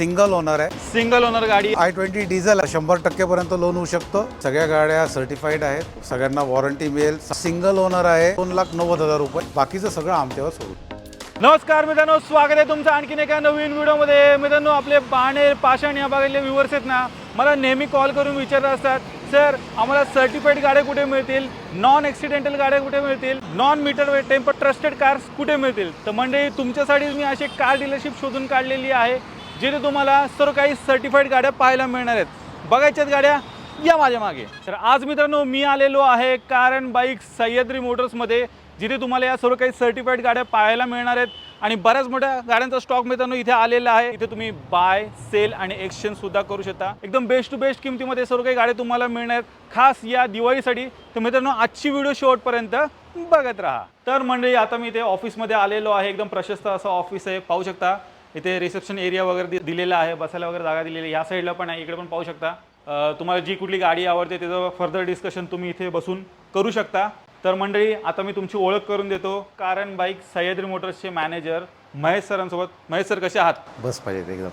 Single owner आहे. Single owner गाडी I twenty diesel शंभर टक्केपर्यंत लोन होऊ शकतं. सगळ्या गाड्या सर्टिफाईड आहेत. सगळ्यांना वॉरंटी मिळेल. सिंगल ओनर आहे. दोन लाख नव्वद हजार रुपये. बाकीचं सगळं आमच्यावर सोडून. नमस्कार मित्रांनो स्वागत आहे तुमचं आणखीन एका नवीन व्हिडिओमध्ये. मित्रांनो आपले बाणे पाषाण या भागातले व्ह्युअर्स आहेत ना मला नेहमी कॉल करून विचारत असतात सर आम्हाला सर्टिफाईड गाड्या कुठे मिळतील? नॉन ॲक्सिडेंटल गाड्या कुठे मिळतील? Non meter tamper trusted cars कुठे मिळतील? तर म्हणजे तुमच्यासाठी मी अशी कार डीलरशिप शोधून काढलेली आहे. जिथे तुम्हाला सर्व काही सर्टिफाईड गाड्या पाहायला मिळणार आहेत. बघायच्यात गाड्या या माझ्या मागे. तर आज मित्रांनो मी आलेलो आहे कारण बाईक सह्याद्री मोटर्समध्ये जिथे तुम्हाला या सर्व काही सर्टिफाईड गाड्या पाहायला मिळणार आहेत. आणि बऱ्याच मोठ्या गाड्यांचा स्टॉक मित्रांनो इथे आलेला आहे. इथे तुम्ही बाय सेल आणि एक्सचेंज सुद्धा करू शकता. एकदम बेस्ट टू बेस्ट किमतीमध्ये सर्व काही गाड्या तुम्हाला मिळणार आहेत. खास या दिवाळीसाठी. तर मित्रांनो आजची व्हिडिओ शेवटपर्यंत बघत राहा. तर मंडळी आता मी इथे ऑफिसमध्ये आलेलो आहे. एकदम प्रशस्त असं ऑफिस आहे. पाहू शकता. इथे रिसेप्शन एरिया वगैरे दिलेला आहे बसायला वगैरे जागा दिलेली आहे. या साईडला पण आहे इकडे पण पाहू शकता. तुम्हाला जी कुठली गाडी आवडते त्याचं फर्दर डिस्कशन तुम्ही इथे बसून करू शकता. तर मंडळी आता मी तुमची ओळख करून देतो. कारण बाईक सह्याद्री मोटर्सचे मॅनेजर महेश सरांसोबत. महेश सर कसे आहात? बस पाहिजे एकदम.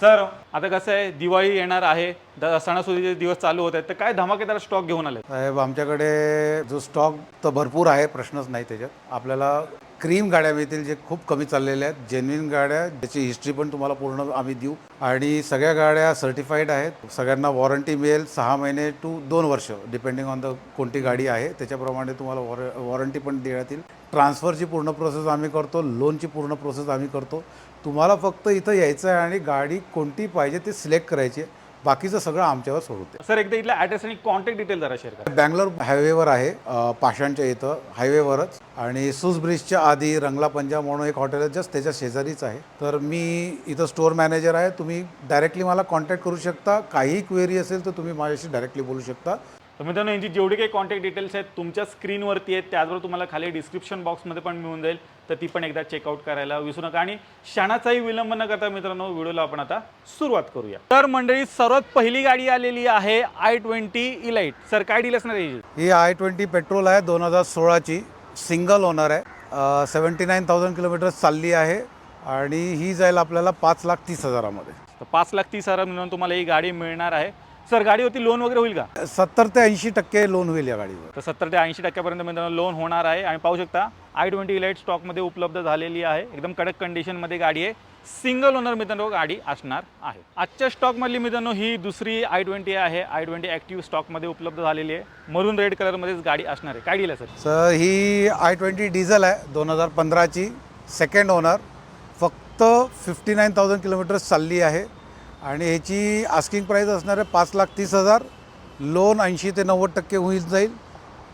सर आता कसं आहे दिवाळी येणार आहे. द- सणासुदीचे दिवस चालू होत आहेत. तर काय धमाकेदार स्टॉक घेऊन आले साहेब आमच्याकडे जो स्टॉक तर भरपूर आहे प्रश्नच नाही त्याच्यात. आपल्याला क्रीम गाड्या मिळतील जे खूप कमी चाललेल्या आहेत जेन्युइन गाड्या ज्याची हिस्ट्री पण तुम्हाला पूर्ण आम्ही देऊ. आणि सगळ्या गाड्या सर्टिफाईड आहेत. सगळ्यांना वॉरंटी मिळेल सहा महिने टू दोन वर्ष डिपेंडिंग ऑन द कोणती गाडी आहे. त्याच्याप्रमाणे तुम्हाला वॉर वॉरंटी पण देण्यात येईल. ट्रान्सफरची पूर्ण प्रोसेस आम्ही करतो लोनची पूर्ण प्रोसेस आम्ही करतो. तुम्हाला फक्त इथं यायचं आहे आणि गाडी कोणती पाहिजे ते सिलेक्ट करायची आहे. बाकीचं सगळं आमच्यावर सोडते सर एकदा इथला ॲड्रेस आणि कॉन्टॅक्ट डिटेल जरा शेअर करा. बँगलोर हायवेवर आहे पाषाणच्या इथं हायवेवरच आणि सुस ब्रिजच्या आधी रंगला पंजाब म्हणून एक हॉटेल आहे जस्ट त्याच्या शेजारीच आहे. तर मी इथं स्टोअर मॅनेजर आहे तुम्ही डायरेक्टली मला कॉन्टॅक्ट करू शकता. काही क्वेरी असेल तर तुम्ही माझ्याशी डायरेक्टली बोलू शकता. तर मित्रांनो यांची जेवढी काही कॉन्टॅक्ट डिटेल्स आहेत तुमच्या स्क्रीनवरती आहेत त्याचबरोबर तुम्हाला खाली डिस्क्रिप्शन बॉक्समध्ये पण मिळून जाईल. तर ती पण एकदा चेकआउट करायला विसरू नका. आणि क्षणाचाही विलंब न करता मित्रांनो व्हिडिओला आपण आता सुरुवात करूया. तर मंडळी सर्वात पहिली गाडी आलेली आहे आय ट्वेंटी इलाइट सर काय डील असणार? ही आय ट्वेंटी पेट्रोल आहे दोन हजार सोळाची. सिंगल ओनर आहे. सेवन्टी नाईन थाउजंड किलोमीटर्स चालली आहे आणि ही जाईल आपल्याला पाच लाख तीस हजारामध्ये. तर पाच लाख तीस हजार मिळून तुम्हाला ही गाडी मिळणार आहे. सर गाडीवरती लोन वगैरे होईल का? सत्तर ते ऐंशी टक्के लोन होईल या गाडीवर. तर सत्तर ते ऐंशी टक्क्यापर्यंत मित्रांनो लोन होणार आहे. आणि पाहू शकता आय ट्वेंटी इलाइट स्टॉकमध्ये उपलब्ध झालेली आहे. एकदम कडक कंडिशनमध्ये गाडी आहे. सिंगल ओनर मित्रांनो गाडी असणार आहे. आजच्या स्टॉकमधली मित्रांनो ही दुसरी आय ट्वेंटी आहे. आय ट्वेंटी ॲक्टिव्ह स्टॉकमध्ये उपलब्ध झालेली आहे. मरून रेड कलरमध्येच गाडी असणार आहे. काय डील आहे सर? सर ही आय ट्वेंटी डिझेल आहे दोन हजार पंधराची. Second owner. फक्त फिफ्टी नाईन थाउजंड किलोमीटर्स चालली आहे. आणि ह्याची आस्किंग प्राईस असणार आहे पाच लाख तीस हजार. लोन ऐंशी ते नव्वद टक्के होईल जाईल.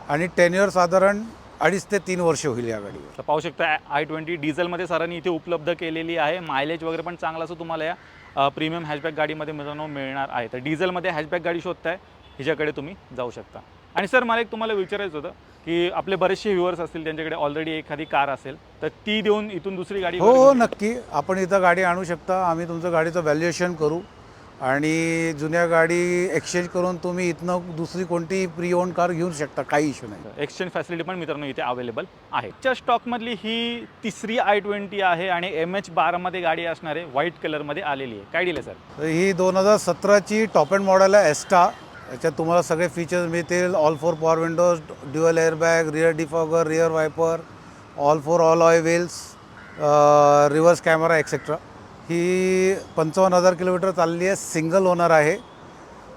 आणि टेन्युअर साधारण अडीच ते तीन वर्ष होईल या गाडीवर. तर पाहू शकता आय ट्वेंटी डिझेलमध्ये सरांनी इथे उपलब्ध केलेली आहे. मायलेज वगैरे पण चांगलं असं तुम्हाला या प्रीमियम हॅशबॅक गाडीमध्ये मित्रांनो मिळणार आहे. तर डिझेलमध्ये हॅशबॅक गाडी शोधताय हिच्याकडे तुम्ही जाऊ शकता. आणि सर मला एक तुम्हाला विचारायचं होतं की आपले बरेचसे व्ह्युअर्स असतील त्यांच्याकडे ऑलरेडी एखादी कार असेल तर ती देऊन इथून दुसरी गाडी हो हो नक्की. आपण इथं गाडी आणू शकता. आम्ही तुमचं गाडीचं व्हॅल्युएशन करू. आणि जुन्या गाडी एक्सचेंज करून तुम्ही इथनं दुसरी कोणती प्री ओन कार घेऊ शकता काही इश्यू नाही. एक्सचेंज फॅसिलिटी पण मित्रांनो इथे अवेलेबल आहे. च्या स्टॉकमधली ही तिसरी आय ट्वेंटी आहे आणि एम एच बारामध्ये गाडी असणार आहे व्हाईट कलरमध्ये आलेली आहे. काय दिलं सर ही दोन हजार सतराची टॉप अँड मॉडेल आहे एस्टा याच्यात तुम्हाला सगळे फीचर्स मिळतील. All four power windows dual airbag rear defogger rear wiper all four alloy wheels reverse camera etcetera ही पंचावन्न हजार किलोमीटर चालली आहे सिंगल ओनर आहे.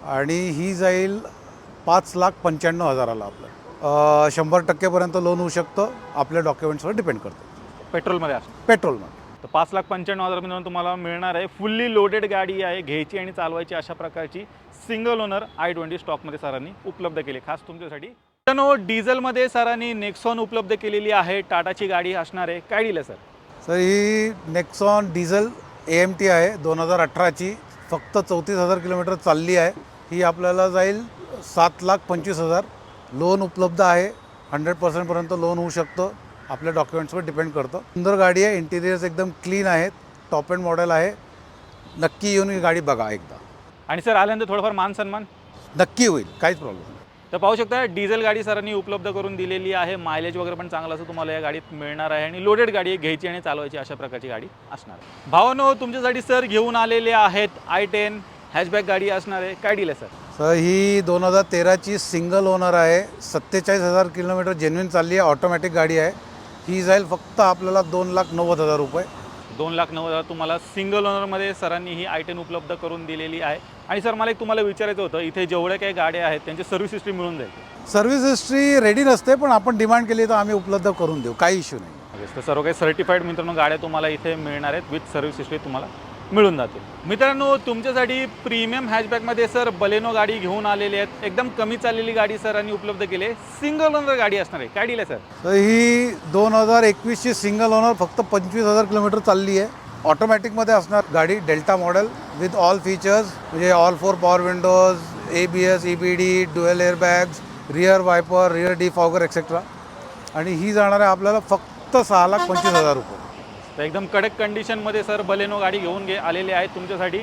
आणि ही जाईल पाच लाख पंच्याण्णव हजाराला आपलं. शंभर टक्केपर्यंत लोन होऊ शकतं. आपल्या डॉक्युमेंट्सवर डिपेंड करतं. पेट्रोलमध्ये असणार पेट्रोलमध्ये. तर पाच लाख पंच्याण्णव हजार मित्रांनो तुम्हाला मिळणार आहे. फुल्ली लोडेड गाडी आहे घ्यायची आणि चालवायची अशा प्रकारची सिंगल ओनर आय ट्वेंटी स्टॉकमध्ये सरांनी उपलब्ध केली. खास तुमच्यासाठी. मित्रांनो डिझेलमध्ये सरांनी नेक्सॉन उपलब्ध केलेली आहे. टाटाची गाडी असणार आहे. काय दिलं sir? Sir he Nexon diesel A M T आहे दोन हजार अठराची फक्त चौतीस हजार किलोमीटर चालली आहे. ही आपल्याला जाईल सात लाख पंचवीस हजार. लोन उपलब्ध आहे हंड्रेड पर्सेंटपर्यंत लोन होऊ शकतं. आपल्या डॉक्युमेंट्सवर डिपेंड करतं. सुंदर गाडी आहे इंटिरियर्स एकदम क्लीन आहेत टॉप अँड मॉडेल आहे. नक्की येऊन ही गाडी बघा एकदा. आणि सर आल्यानंतर थोडंफार मान सन्मान? नक्की होईल काहीच प्रॉब्लेम नाही. तर पाहू शकता डिझेल गाडी सरांनी उपलब्ध करून दिलेली आहे. मायलेज वगैरे पण चांगलं असं तुम्हाला या गाडीत मिळणार आहे आणि लोडेड गाडी घ्यायची आणि चालवायची अशा प्रकारची गाडी असणार आहे. भावानो तुमच्यासाठी सर घेऊन आलेले आहेत आय टेन हॅशबॅक गाडी असणार आहे. काय डील आहे सर? तर ही दोन हजार तेराची सिंगल ओनर आहे. सत्तेचाळीस हजार किलोमीटर जेन्युन चालली आहे ऑटोमॅटिक गाडी आहे. ही जाईल फक्त आपल्याला दोन लाख नव्वद हजार रुपये. दोन लाख नव्वद हजार तुम्हाला सिंगल ओनरमध्ये सरांनी ही आय टेन उपलब्ध करून दिलेली आहे. आणि सर मला एक तुम्हाला विचारायचं होतं इथे जेवढ्या काही गाड्या आहेत त्यांची सर्व्हिस हिस्ट्री मिळून जाईल. सर्व्हिस हिस्ट्री रेडी नसते पण आपण डिमांड केली तर आम्ही उपलब्ध करून देऊ काही इश्यू नाही. तर सर्व काही सर्टिफाईड मित्रांनो गाड्या तुम्हाला इथे मिळणार आहेत विथ सर्व्हिस हिस्ट्री तुम्हाला मिळून जातील. मित्रांनो तुमच्यासाठी प्रीमियम हॅचबॅकमध्ये सर बलेनो गाडी घेऊन आलेली आहेत. एकदम कमी चाललेली गाडी सरांनी उपलब्ध केली आहे. सिंगल ओनर गाडी असणार आहे. काय डील आहे सर? ही दोन हजार एकवीसची सिंगल ओनर फक्त पंचवीस हजार किलोमीटर चालली आहे. ऑटोमॅटिकमध्ये असणार गाडी Delta model with all features म्हणजे all four power windows A B S E B D dual airbags rear wiper rear defogger etcetera आणि ही जाणार आहे आपल्याला फक्त सहा लाख पंचवीस हजार रुपये. तर एकदम कडक कंडिशनमध्ये सर बलेनो गाडी घेऊन घे आलेले आहेत तुमच्यासाठी.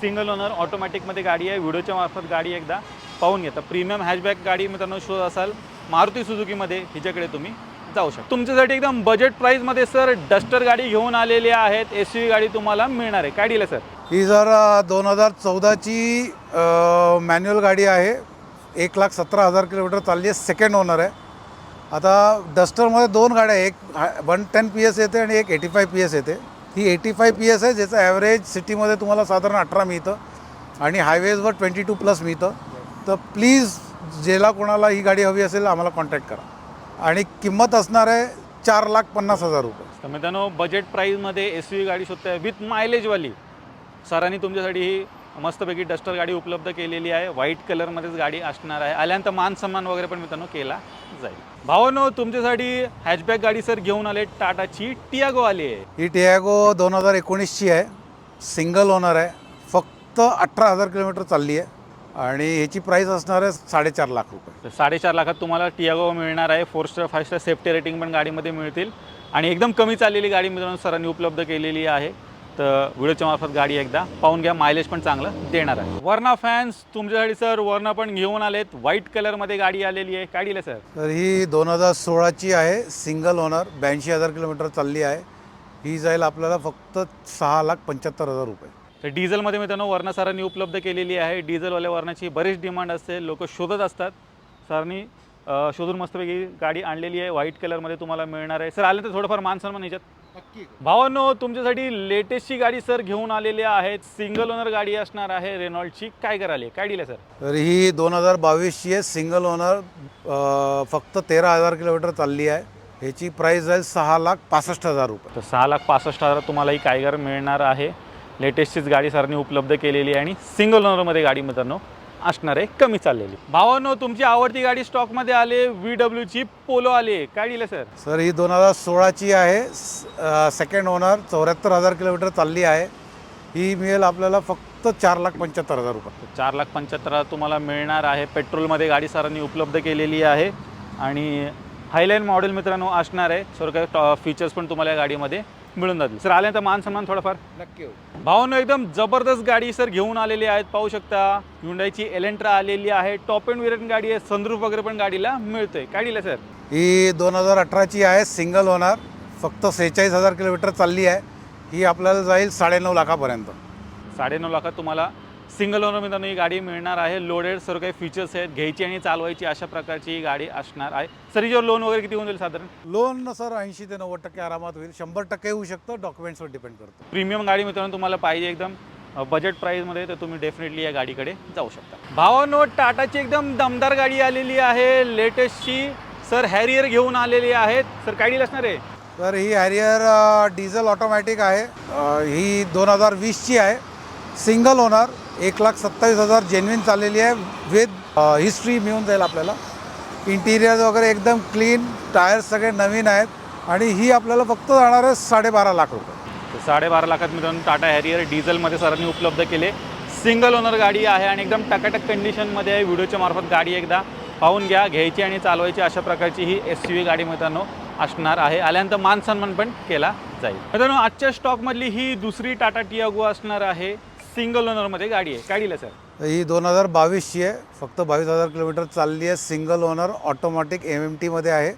सिंगल ओनर ऑटोमॅटिकमध्ये गाडी आहे. व्हिडिओच्या मार्फत गाडी एकदा पाहून घेता प्रीमियम हॅचबॅक गाडी मित्रांनो शोध असाल. मारुती सुझुकीमध्ये हिच्याकडे तुम्ही. जाऊ शकता. तुमच्यासाठी एकदम बजेट प्राईजमध्ये सर डस्टर गाडी घेऊन आलेली आहेत. एस गाडी तुम्हाला मिळणार आहे. काय डील आहे सर ही जर दोन हजार चौदाची मॅन्युअल गाडी आहे. एक लाख सतरा हजार किलोमीटर चालली आहे. सेकंड ओनर आहे. आता डस्टरमध्ये दोन गाड्या एक वन टेन पी एस येते आणि एक एटी फाय पी एस येते. ही एटी फाय पी एस आहे ज्याचं ॲव्हरेज सिटीमध्ये तुम्हाला साधारण अठरा मिळतं. आणि हायवेजवर ट्वेंटी टू प्लस मिळतं. तर प्लीज ज्याला कोणाला ही गाडी हवी असेल आम्हाला कॉन्टॅक्ट करा. आणि किंमत असणार आहे चार लाख पन्नास हजार रुपये. तर मित्रांनो बजेट प्राईजमध्ये एस यू गाडी शोधताय विथ मायलेजवाली सरांनी तुमच्यासाठी ही मस्तपैकी डस्टर गाडी उपलब्ध केलेली आहे. व्हाईट कलरमध्येच गाडी असणार आहे. आल्यानंतर मान सन्मान वगैरे पण मित्रांनो केला जाईल. भावानो तुमच्यासाठी हॅचबॅक गाडी सर घेऊन आले टाटाची टियागो आली आहे. ही टियागो दोन हजार एकोणीसची आहे. सिंगल ओनर आहे. फक्त अठरा हजार किलोमीटर चालली आहे. आणि ह्याची प्राईस असणार आहे साडेचार लाख रुपये. तर साडेचार लाखात तुम्हाला टियागो मिळणार आहे. Four star five star safety rating पण गाडीमध्ये मिळतील. आणि एकदम कमी चाललेली गाडी मित्रांनो सरांनी उपलब्ध केलेली आहे. तर व्हिडिओच्या मार्फत गाडी एकदा पाहून घ्या. मायलेज पण चांगलं देणार आहे. वर्ना फॅन्स तुमच्यासाठी सर वर्ना पण घेऊन आलेत. व्हाईट कलरमध्ये गाडी आलेली आहे. काय दिलं सर तर ही दोन हजार सोळाची आहे. सिंगल ओनर ब्याऐंशी हजार किलोमीटर चालली आहे. ही जाईल आपल्याला फक्त सहा लाख पंच्याहत्तर हजार रुपये. तर डिझेलमध्ये मित्रांनो वर्णा सरांनी उपलब्ध केलेली आहे. डिझेलवाल्या वर्णाची बरीच डिमांड असते. लोक शोधत असतात. सरांनी शोधून मस्तपैकी गाडी आणलेली आहे. व्हाईट कलरमध्ये तुम्हाला मिळणार आहे. सर आले तर थोडंफार मान सन्मान याच्यात भावांनो तुमच्यासाठी लेटेस्टची गाडी सर घेऊन आलेली आहेत. सिंगल ओनर गाडी असणार आहे रेनॉल्डची काय कराली काय दिलं सर? तर ही दोन हजार बावीसची आहे. सिंगल ओनर फक्त तेरा हजार किलोमीटर चालली आहे. ह्याची प्राईस जाईल सहा लाख पासष्ट हजार रुपये. तर सहा लाख पासष्ट हजार तुम्हाला ही कायगर मिळणार आहे. लेटेस्टचीच गाडी सरांनी उपलब्ध केलेली आहे आणि सिंगल ओनरमध्ये गाडी मित्रांनो असणार आहे कमी चाललेली. भावांनो तुमची आवडती गाडी स्टॉकमध्ये आले व्ही डब्ल्यूची पोलो आली. काय दिलं सर सर ही दोन हजार सोळाची आहे. सेकंड ओनर चौऱ्याहत्तर हजार किलोमीटर चालली आहे. ही मिळेल आपल्याला फक्त चार लाख पंच्याहत्तर हजार रुपये. चार लाख पंच्याहत्तर हजार तुम्हाला मिळणार आहे. पेट्रोलमध्ये गाडी सरांनी उपलब्ध केलेली आहे. आणि हायलाईन मॉडेल मित्रांनो असणार आहे. सर्व काही टॉ फीचर्स पण तुम्हाला या गाडीमध्ये मिळून जातील. सर आल्यानंतर मान सन्मान थोडाफार? नक्की भावनो एकदम जबरदस्त गाडी सर घेऊन आलेली आहेत. पाहू शकता हुंडाईची एलेंट्रा आलेली आहे. टॉप एंड वेरियंट गाडी आहे. सनरूफ वगैरे पण गाडीला मिळतोय. काय दिलं सर ही दोन हजार अठराची आहे. सिंगल ओनर फक्त सेहेचाळीस हजार किलोमीटर चालली आहे. ही आपल्याला जाईल साडेनऊ लाखापर्यंत. साडेनऊ लाखात तुम्हाला सिंगल ओनर मित्रांनो ही गाडी मिळणार आहे. लोडेड सर्व काही फीचर्स आहेत. घ्यायची आणि चालवायची अशा प्रकारची ही गाडी असणार आहे. सर हिच्यावर लोन वगैरे किती होऊन जाईल साधारण? लोन सर ऐंशी ते नव्वद टक्के आरामात होईल. शंभर टक्के होऊ शकतं. डॉक्युमेंट्सवर डिपेंड करतो. प्रीमियम गाडी मित्रांनो तुम्हाला पाहिजे एकदम. बजेट प्राईजमध्ये तर तुम्ही डेफिनेटली या गाडीकडे जाऊ शकता. भावानो टाटाची एकदम दमदार गाडी आलेली आहे. लेटेस्टची सर हॅरियर घेऊन आलेली आहेत. सर काय डील असणार आहे? तर ही हॅरियर डिझेल ऑटोमॅटिक आहे. ही दोन हजार वीसची आहे. सिंगल ओनर एक लाख सत्तावीस हजार जेन्युन चाललेली आहे. विथ हिस्ट्री uh, मिळून जाईल आपल्याला. इंटिरियर वगैरे एकदम क्लीन टायर्स सगळे नवीन आहेत. आणि ही आपल्याला फक्त जाणार आहे साडेबारा लाख रुपये. साडेबारा लाखात मित्रांनो टाटा हॅरियर डिझेलमध्ये सरांनी उपलब्ध केले. सिंगल ओनर गाडी आहे आणि एकदम टकाटक कंडिशनमध्ये आहे. व्हिडिओच्या मार्फत गाडी एकदा पाहून घ्या घ्यायची आणि चालवायची अशा प्रकारची ही एस यू गाडी मित्रांनो असणार आहे. आल्यानंतर मान सन्मान पण केला जाईल. मित्रांनो आजच्या स्टॉकमधली ही दुसरी टाटा टियागो असणार आहे. सिंगल ओनरमध्ये गाडी आहे. दिलं सर? ही दोन हजार बावीसची आहे. फक्त बावीस हजार किलोमीटर चालली आहे. Single owner automatic M M टीमध्ये आहे.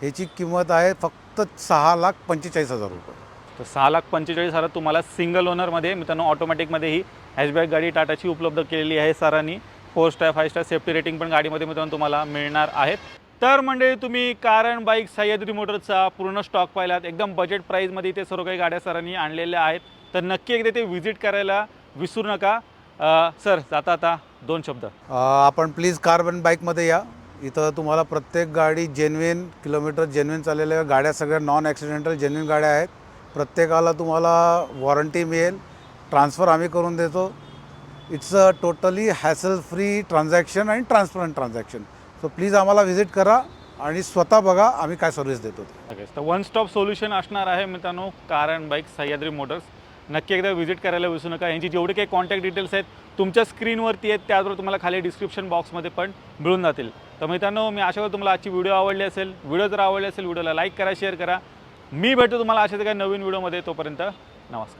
ह्याची किंमत आहे फक्त सहा लाख पंचेचाळीस हजार रुपये. तर सहा लाख पंचेचाळीस हजार तुम्हाला सिंगल ओनरमध्ये मित्रांनो ऑटोमॅटिकमध्ये ही हॅशबॅक गाडी टाटाची उपलब्ध केलेली आहे सरांनी. Four star five star safety rating पण गाडीमध्ये मित्रांनो तुम्हाला मिळणार आहेत. तर मंडळी तुम्ही कारण बाईक सह्याद्री मोटरचा पूर्ण स्टॉक पाहिलात. एकदम बजेट प्राईजमध्ये इथे सर्व काही गाड्या सरांनी आणलेल्या आहेत. तर नक्की एकदा ते व्हिजिट करायला विसरू नका. सर जाता आता दोन शब्द. आपण प्लीज कार्बन बाईकमध्ये या. इथं तुम्हाला प्रत्येक गाडी जेन्युइन किलोमीटर जेन्युइन चाललेल्या गाड्या सगळ्या नॉन ॲक्सिडेंटल जेन्युइन गाड्या आहेत. प्रत्येकाला तुम्हाला वॉरंटी मिळेल. ट्रान्सफर आम्ही करून देतो. It's a totally hassle free transaction आणि ट्रान्सपरंट ट्रान्झॅक्शन सो प्लीज आम्हाला व्हिजिट करा आणि स्वतः बघा आम्ही काय सर्व्हिस देतो. तर वन स्टॉप सोल्युशन असणार आहे मित्रांनो कारण बाईक सह्याद्री मोटर्स नक्की एकदा व्हिजिट करायला विसरू नका. यांची जेवढे काही कॉन्टॅक्ट डिटेल्स आहेत तुमच्या स्क्रीनवरती आहेत त्याचबरोबर तुम्हाला खाली डिस्क्रिप्शन बॉक्समध्ये पण मिळून जातील. तर मित्रांनो मी आशा करतो तुम्हाला आजची व्हिडिओ आवडली असेल. व्हिडिओ जर आवडली असेल व्हिडिओला लाईक करा शेअर करा. मी भेटतो तुम्हाला अशाच काही नवीन व्हिडिओमध्ये तोपर्यंत नमस्कार.